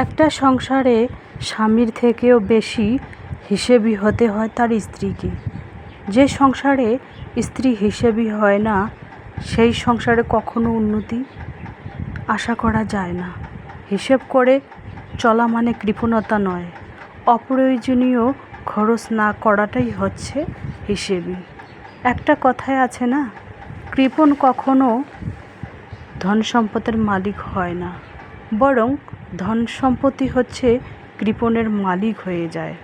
একটা সংসারে স্বামীর থেকেও বেশি হিসেবি হতে হয় তার স্ত্রীকে। যে সংসারে স্ত্রী হিসেবি হয় না, সেই সংসারে কখনো উন্নতি আশা করা যায় না। হিসেব করে চলা মানে কৃপণতা নয়, অপ্রয়োজনীয় খরচ না করাটাই হচ্ছে হিসেবি। একটা কথায় আছে না, কৃপণ কখনো ধন সম্পদের মালিক হয় না, বরং ধন সম্পত্তি হচ্ছে কৃপণের মালিক হয়ে যায়।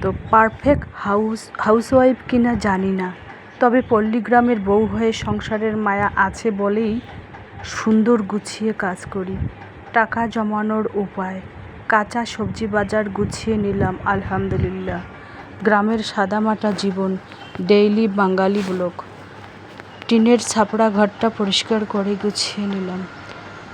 তো পারফেক্ট হাউস হাউসওয়াইফ কিনা জানি না। তবে পল্লীগ্রামের বউ হয়ে সংসারের মায়া আছে বলেই সুন্দর গুছিয়ে কাজ করি। টাকা জমানোর উপায়, কাঁচা সবজি বাজার গুছিয়ে নিলাম, আলহামদুলিল্লাহ। গ্রামের সাদামাটা জীবন ডেইলি বাঙালি ব্লক টিনের ছাপড়া ঘরটা পরিষ্কার করে গুছিয়ে নিলাম।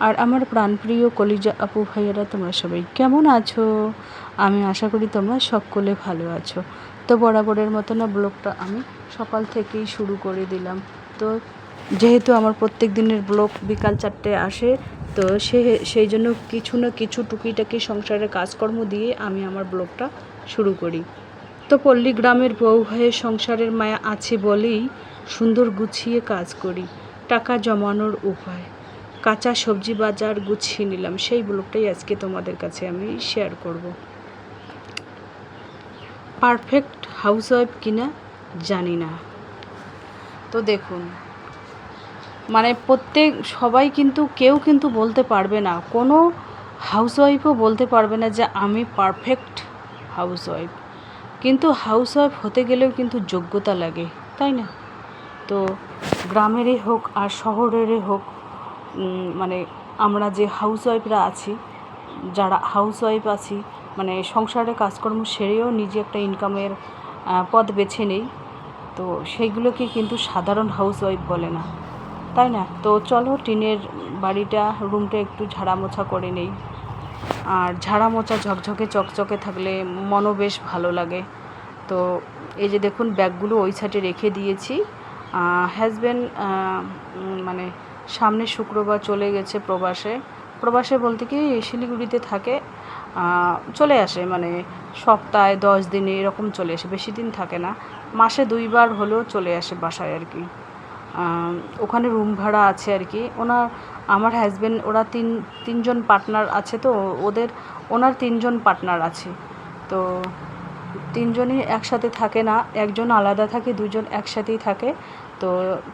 আর আমার প্রাণপ্রিয় কলিজা আপু, ভাইয়ারা, তোমরা সবাই কেমন আছো? আমি আশা করি তোমরা সকলে ভালো আছো। তো বরাবরের মতো না, ব্লগটা আমি সকাল থেকেই শুরু করে দিলাম। তো যেহেতু আমার প্রত্যেক দিনের ব্লগ বিকাল চারটে আসে, তো সে, সেই জন্য কিছু না কিছু টুকিটাকি সংসারের কাজকর্ম দিয়ে আমি আমার ব্লগটা শুরু করি। তো পল্লী গ্রামের বউ হয়ে সংসারের মায়া আছে বলেই সুন্দর গুছিয়ে কাজ করি। টাকা জমানোর উপায়। কাঁচা সবজি বাজার গুছিয়ে নিলাম। সেই ব্লগটাই আজকে তোমাদের কাছে আমি শেয়ার করব। পারফেক্ট হাউসওয়াইফ কিনা জানি না। তো দেখুন মানে প্রত্যেক, সবাই কিন্তু, কেউ কিন্তু বলতে পারবে না। কোনো হাউসওয়াইফও বলতে পারবে না যে আমি পারফেক্ট হাউসওয়াইফ কিন্তু হাউসওয়াইফ হতে গেলেও কিন্তু যোগ্যতা লাগে, তাই না? তো গ্রামেরই হোক আর শহরেরই হোক মানে আমরা যে হাউসওয়াইফরা আছি, যারা হাউসওয়াইফ আছি মানে সংসারে কাজকর্ম সেরেও নিজে একটা ইনকামের পথ বেছে নেই, তো সেইগুলোকে কিন্তু সাধারণ হাউসওয়াইফ বলে না। তাই না? তো চলো টিনের বাড়িটা রুমটা একটু ঝাড়া মোছা করে নেই। আর ঝাড়া মোছা ঝকঝকে চকচকে থাকলে মনও বেশ ভালো লাগে। তো এই যে দেখুন, ব্যাগগুলো ওই সাইডে রেখে দিয়েছি। হাজব্যান্ড মানে সামনে শুক্রবার চলে গেছে প্রবাসে। প্রবাসে বলতে কি, শিলিগুড়িতে থাকে চলে আসে মানে সপ্তাহে দশ দিনে এরকম চলে আসে, বেশি দিন থাকে না। মাসে দুইবার হলেও চলে আসে বাসায় আর কি। ওখানে রুম ভাড়া আছে আর কি। ওনার, আমার হাজব্যান্ড ওরা তিন, তিনজন পার্টনার আছে তো, ওদের, ওনার তিনজন পার্টনার আছে। তো তিনজনই একসাথে থাকে না, একজন আলাদা থাকে, দুজন একসাথেই থাকে। তো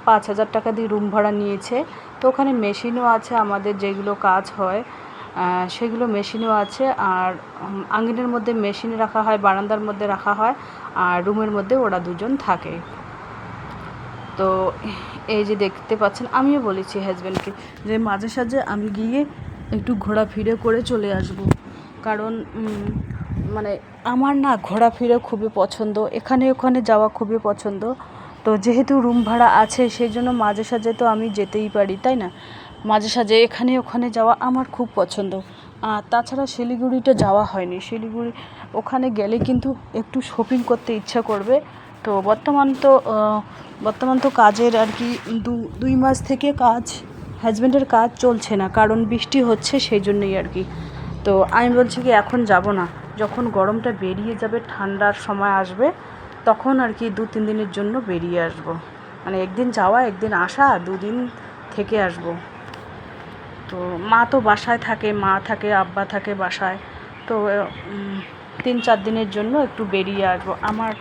পাঁচ হাজার টাকা দিয়ে রুম ভাড়া নিয়েছে। তো ওখানে মেশিনও আছে আমাদের যেগুলো কাজ হয় সেগুলো মেশিনও আছে। আর আঙিনের মধ্যে মেশিন রাখা হয়, বারান্দার মধ্যে রাখা হয়। আর রুমের মধ্যে ওরা দুজন থাকে। তো এই যে দেখতে পাচ্ছেন, আমিও বলেছি হাজব্যান্ডকে যে মাঝে সাঝে আমি গিয়ে একটু ঘোরাফিরে করে চলে আসব। কারণ মানে আমার না ঘোরাফিরে খুবই পছন্দ, এখানে ওখানে যাওয়া খুবই পছন্দ। তো যেহেতু রুম ভাড়া আছে, সেই জন্য মাঝে সাঝে তো আমি যেতেই পারি, তাই না? মাঝে সাঝে এখানে ওখানে যাওয়া আমার খুব পছন্দ। আর তাছাড়া শিলিগুড়িটা যাওয়া হয়নি। শিলিগুড়ি ওখানে গেলে কিন্তু একটু শপিং করতে ইচ্ছা করবে। তো বর্তমান তো বর্তমান তো কাজের আর কি দু, দুই মাস থেকে কাজ হাজব্যান্ডের কাজ চলছে না, কারণ বৃষ্টি হচ্ছে সেই জন্যই আর কি। তো আমি বলছি কি, এখন যাব না। যখন গরমটা বেরিয়ে যাবে, ঠান্ডার সময় আসবে, তখন আর কি দু তিন দিনের জন্য বেরিয়ে আসব। মানে একদিন যাওয়া, একদিন আসা, দুদিন থেকে আসব। তো মা তো বাসায় থাকে, মা থাকে, আব্বা থাকে বাসায়। তো তিন চার দিনের জন্য একটু বেরিয়ে আসব। আমার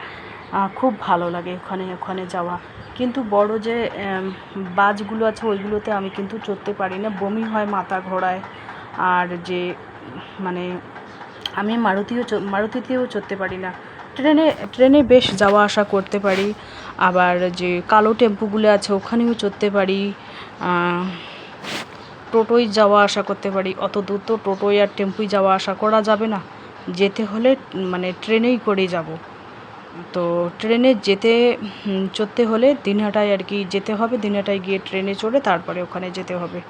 খুব ভালো লাগে ওখানে ওখানে যাওয়া। কিন্তু বড় যে বাজগুলো আছে, ওইগুলোতে আমি কিন্তু চড়তে পারি না। বমি হয় মাথা ঘোরায়। আর যে মানে আমি মারুতিও মারুতিতেও চড়তে পারি না। ট্রেনে ট্রেনে বেশ যাওয়া আসা করতে পারি। আবার যে কালো টেম্পুগুলো আছে ওখানেও চড়তে পারি। টোটোয় যাওয়া আসা করতে পারি। অত দূর তো টোটোয় আর টেম্পুয় যাওয়া আসা করা যাবে না। যেতে হলে মানে ট্রেনেই করে যাব। তো ট্রেনে যেতে চড়তে হলে দিনহাটায় আর কি যেতে হবে। দিনহাটায় গিয়ে ট্রেনে চড়ে তারপরে ওখানে যেতে হবে।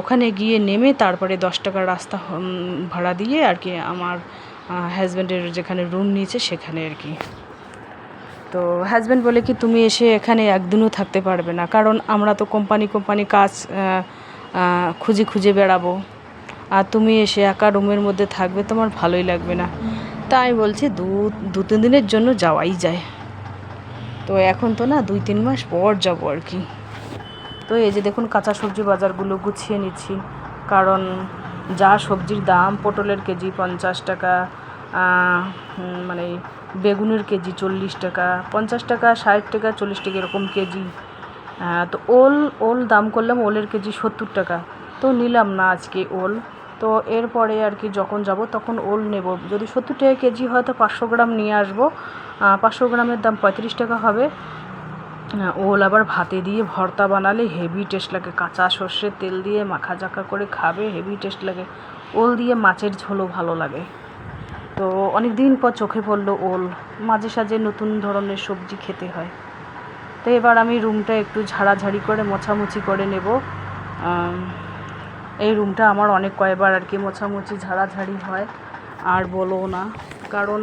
ওখানে গিয়ে নেমে তারপরে দশ টাকার রাস্তা ভাড়া দিয়ে আর কি আমার হাজব্যান্ডের যেখানে রুম নিয়েছে সেখানে আর কি। তো হাজব্যান্ড বলে কি, তুমি এসে এখানে একদিনও থাকতে পারবে না। কারণ আমরা তো কোম্পানি কোম্পানি কাজ খুঁজে খুঁজে বেড়াবো। আর তুমি এসে একা রুমের মধ্যে থাকবে, তোমার ভালোই লাগবে না। তাই বলছি, দু দু, তিন দিনের জন্য যাওয়াই যায়। তো এখন তো না, দুই, তিন মাস পর যাব আর কি। তো এই যে দেখুন কাঁচা সবজি বাজারগুলো গুছিয়ে নিচ্ছি। কারণ যা সবজির দাম, পটলের কেজি পঞ্চাশ টাকা মানে বেগুনের কেজি চল্লিশ টাকা, পঞ্চাশ টাকা, ষাট টাকা, চল্লিশ টাকা এরকম কেজি। তো ওল ওল দাম করলাম, ওলের কেজি সত্তর টাকা। তো নিলাম না আজকে ওল। তো এরপরে আর কি যখন যাব তখন ওল নেব। যদি সত্তর টাকা কেজি হয় তো পাঁচশো গ্রাম নিয়ে আসব। পাঁচশো গ্রামের দাম পঁয়ত্রিশ টাকা হবে। ওল আবার ভাতে দিয়ে ভর্তা বানালে হেভি টেস্ট লাগে। কাঁচা সর্ষের তেল দিয়ে মাখা জাখা করে খাবে হেভি টেস্ট লাগে। ওল দিয়ে মাছের ঝোলও ভালো লাগে। তো অনেক দিন পর চোখে পড়ল ওল। মাঝে সাঝে নতুন ধরনের সবজি খেতে হয়। তো এবার আমি রুমটা একটু ঝাড়াঝাড়ি করে মোছামুছি করে নেব। এই রুমটা আমার অনেক কয়বার আর কি মোছামুছি ঝাড়াঝাড়ি হয়। আর বলো না, কারণ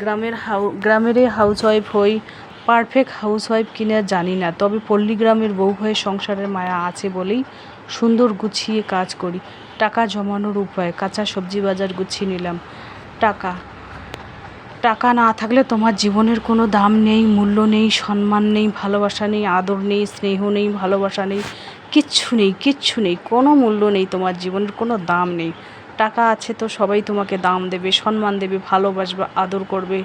গ্রামের হাউ, গ্রামেরই হাউস ওয়াইফ হই পারফেক্ট হাউস ওয়াইফ কিনা জানি না, তবে পল্লীগ্রামের বউ হয়ে সংসারের মায়া আছে বলেই সুন্দর গুছিয়ে কাজ করি। টাকা জমানোর উপায়, কাঁচা সবজি বাজার গুছিয়ে নিলাম। টাকা টাকা না থাকলে তোমার জীবনের কোনো দাম নেই, মূল্য নেই, সম্মান নেই, ভালোবাসা নেই, আদর নেই, স্নেহ নেই, ভালোবাসা নেই, কিচ্ছু নেই কিচ্ছু নেই, কোনো মূল্য নেই তোমার জীবনের, কোনো দাম নেই। টাকা আছে তো সবাই তোমাকে দাম দেবে, সম্মান দেবে, ভালোবাসবে, আদর করবে,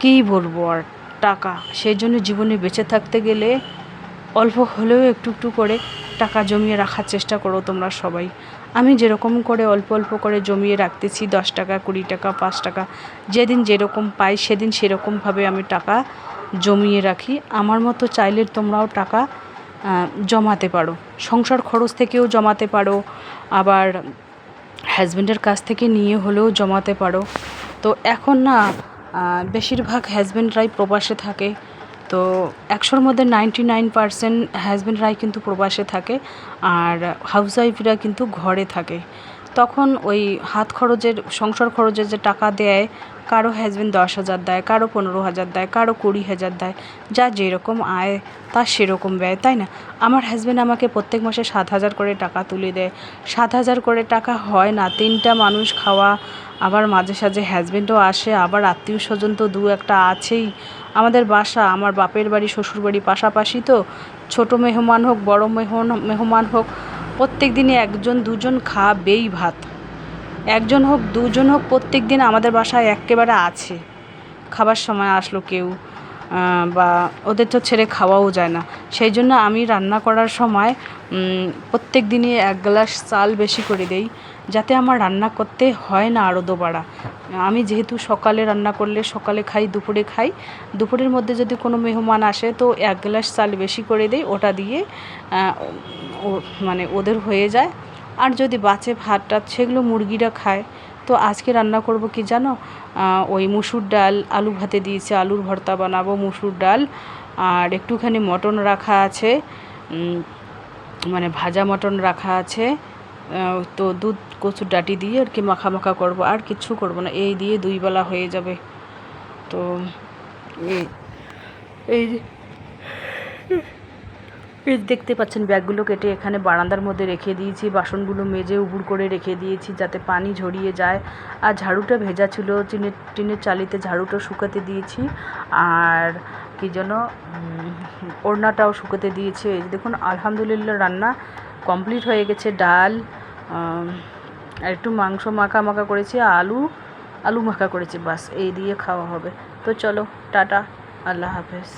কী বলব আর? টাকা। সেই জন্য জীবনে বেঁচে থাকতে গেলে অল্প হলেও একটু একটু করে টাকা জমিয়ে রাখার চেষ্টা করো তোমরা সবাই। আমি যেরকম করে অল্প অল্প করে জমিয়ে রাখতেছি, দশ টাকা, কুড়ি টাকা, পাঁচ টাকা, যেদিন যেরকম পাই সেদিন সেরকমভাবে আমি টাকা জমিয়ে রাখি। আমার মতো চাইলে তোমরাও টাকা জমাতে পারো। সংসার খরচ থেকেও জমাতে পারো, আবার হাজব্যান্ডের কাছ থেকে নিয়ে হলেও জমাতে পারো। তো এখন না বেশিরভাগ হাজব্যান্ডরাই প্রবাসে থাকে। তো একশোর মধ্যে নাইনটি নাইন পারসেন্ট হাজব্যান্ডরাই কিন্তু প্রবাসে থাকে আর হাউস ওয়াইফরা কিন্তু ঘরে থাকে। তখন ওই হাত খরচের, সংসার খরচের যে টাকা দেয় কারও হাজব্যান্ড দশ হাজার দেয়, কারও পনেরো হাজার দেয়, কারও কুড়ি হাজার দেয়। যা যেরকম আয় তার সেরকম ব্যয়, তাই না? আমার হাজব্যান্ড আমাকে প্রত্যেক মাসে সাত হাজার করে টাকা তুলে দেয়। সাত হাজার করে টাকা হয় না, তিনটা মানুষ খাওয়া, আবার মাঝে সাঝে হাজব্যান্ডও আসে, আবার আত্মীয় স্বজন তো দু একটা আছেই। আমাদের বাসা, আমার বাপের বাড়ি, শ্বশুর বাড়ি পাশাপাশি তো। ছোট মেহমান হোক, বড় মেহমান হোক, প্রত্যেক দিনে একজন দুজন খাবেই ভাত। একজন হোক, দুজন হোক, প্রত্যেক দিন আমাদের বাসায় একেবারে আছে। খাবার সময় আসলো কেউ বা ওদের তো ছেড়ে খাওয়াও যায় না। সেই জন্য আমি রান্না করার সময় প্রত্যেক দিনই এক গ্লাস চাল বেশি করে দেই, যাতে আমার রান্না করতে হয় না আরও দুবারা। আমি যেহেতু সকালে রান্না করলে সকালে খাই, দুপুরে খাই, দুপুরের মধ্যে যদি কোনো মেহমান আসে, তো এক গ্লাস চাল বেশি করে দেই, ওটা দিয়ে মানে ওদের হয়ে যায়। আর যদি বাঁচে ভাত টাত, সেগুলো মুরগিরা খায়। তো আজকে রান্না করব কি জানো? ওই মুসুর ডাল, আলু ভাতে দিয়েছে, আলুর ভর্তা বানাবো, মুসুর ডাল। আর একটুখানি মটন রাখা আছে। মানে ভাজা মটন রাখা আছে। তো দুধ, কচুর ডাটি দিয়ে আর কি মাখা মাখা করব। আর কিচ্ছু করব না। এই দিয়ে দুই বেলা হয়ে যাবে। তো এই এই এই দেখতে পাচ্ছেন, ব্যাগগুলো কেটে এখানে বারান্দার মধ্যে রেখে দিয়েছি, বাসনগুলো মেজে উবুর করে রেখে দিয়েছি যাতে পানি ঝরিয়ে যায়। আর ঝাড়ুটা ভেজা ছিল, টিনের টিনের চালিতে ঝাড়ুটা শুকাতে দিয়েছি। আর কি যেন ওড়নাটাও শুকাতে দিয়েছি। দেখুন, আলহামদুলিল্লাহ রান্না কমপ্লিট হয়ে গেছে। ডাল আর একটু মাংস মাখা মাখা করেছি, আলু আলু মাখা করেছি, বাস, এই দিয়ে খাওয়া হবে। তো চলো, টাটা, আল্লাহ হাফেজ।